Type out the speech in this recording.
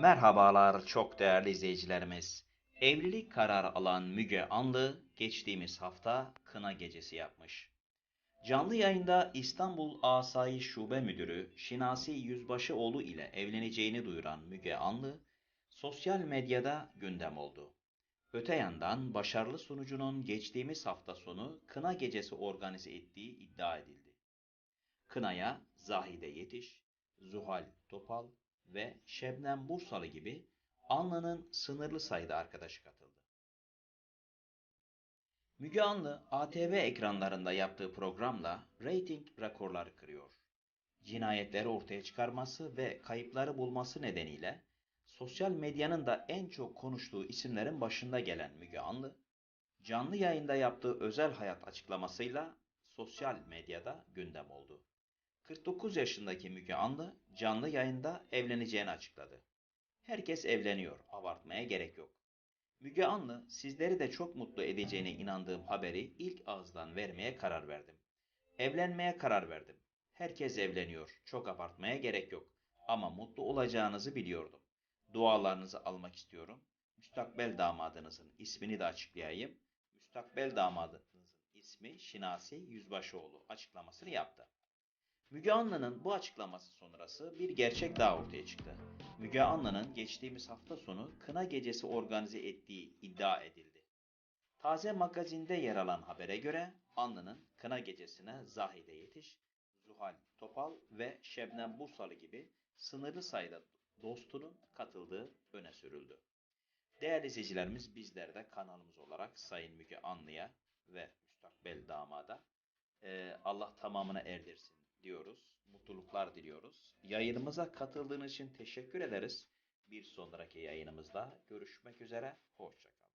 Merhabalar çok değerli izleyicilerimiz. Evlilik kararı alan Müge Anlı geçtiğimiz hafta kına gecesi yapmış. Canlı yayında İstanbul Asayiş Şube Müdürü Şinasi Yüzbaşıoğlu ile evleneceğini duyuran Müge Anlı sosyal medyada gündem oldu. Öte yandan başarılı sunucunun geçtiğimiz hafta sonu kına gecesi organize ettiği iddia edildi. Kınaya Zahide Yetiş, Zuhal Topal ve Şebnem Bursalı gibi Anlı'nın sınırlı sayıda arkadaşı katıldı. Müge Anlı ATV ekranlarında yaptığı programla reyting rekorları kırıyor. Cinayetleri ortaya çıkarması ve kayıpları bulması nedeniyle sosyal medyanın da en çok konuştuğu isimlerin başında gelen Müge Anlı, canlı yayında yaptığı özel hayat açıklamasıyla sosyal medyada gündem oldu. 49 yaşındaki Müge Anlı canlı yayında evleneceğini açıkladı. Herkes evleniyor, abartmaya gerek yok. Müge Anlı, sizleri de çok mutlu edeceğine inandığım haberi ilk ağızdan vermeye karar verdim. Evlenmeye karar verdim. Herkes evleniyor, çok abartmaya gerek yok. Ama mutlu olacağınızı biliyordum. Dualarınızı almak istiyorum. Müstakbel damadınızın ismini de açıklayayım. Müstakbel damadınızın ismi Şinasi Yüzbaşıoğlu açıklamasını yaptı. Müge Anlı'nın bu açıklaması sonrası bir gerçek daha ortaya çıktı. Müge Anlı'nın geçtiğimiz hafta sonu kına gecesi organize ettiği iddia edildi. Taze magazinde yer alan habere göre Anlı'nın kına gecesine Zahide Yetiş, Zuhal Topal ve Şebnem Bursalı gibi sınırlı sayıda dostunun katıldığı öne sürüldü. Değerli izleyicilerimiz bizler de kanalımız olarak Sayın Müge Anlı'ya ve müstakbel damada e, Allah tamamına erdirsin diyoruz. Mutluluklar diliyoruz. Yayınımıza katıldığınız için teşekkür ederiz. Bir sonraki yayınımızda görüşmek üzere. Hoşçakalın.